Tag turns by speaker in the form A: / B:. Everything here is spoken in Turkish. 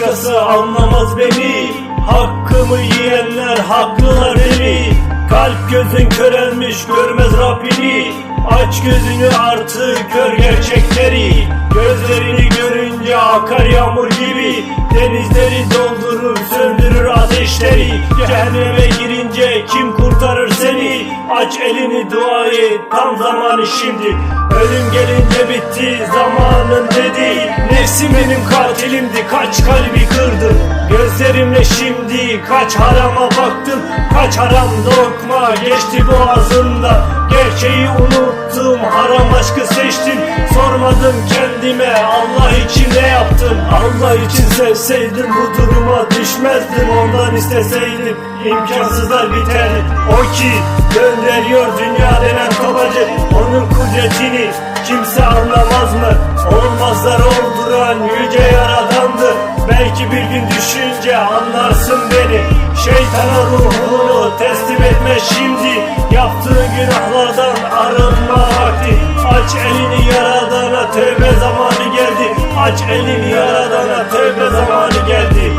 A: başkası anlamaz beni. Hakkımı yiyenler haklılar beni. Kalp gözün körelmiş görmez Rabbini. Aç gözünü artık gör gerçekleri. Gözlerini görünce akar yağmur gibi. Denizleri doldurur söndürür ateşleri. Cehenneme girince kim kurtarır seni Aç elini dua et. Tam zamanı şimdi. Ölüm gelince bitti zamanın dedi. Nefsim benim katilimdi kaç kalbi kırdım. Gözlerimle şimdi kaç harama baktım. Kaç haram lokma geçti boğazımda. Gerçeği unuttum haram aşkı seçtim. Sormadım kendime Allah için ne yaptım? Allah için sevseydim bu duruma düşmezdim. Ondan isteseydim imkansızlar biterdi O ki gönderiyor dünya denen topacı Onun kudretini kimse anlamaz mı? Olmazlar olduran yüce yaradandı. Belki bir gün düşünce anlarsın beni. Şeytana ruhunu teslim etme şimdi. Yaptığın günahlardan arınma vakti. Aç elini yaradana tövbe zamanı geldi. Aç elini yaradana tövbe zamanı geldi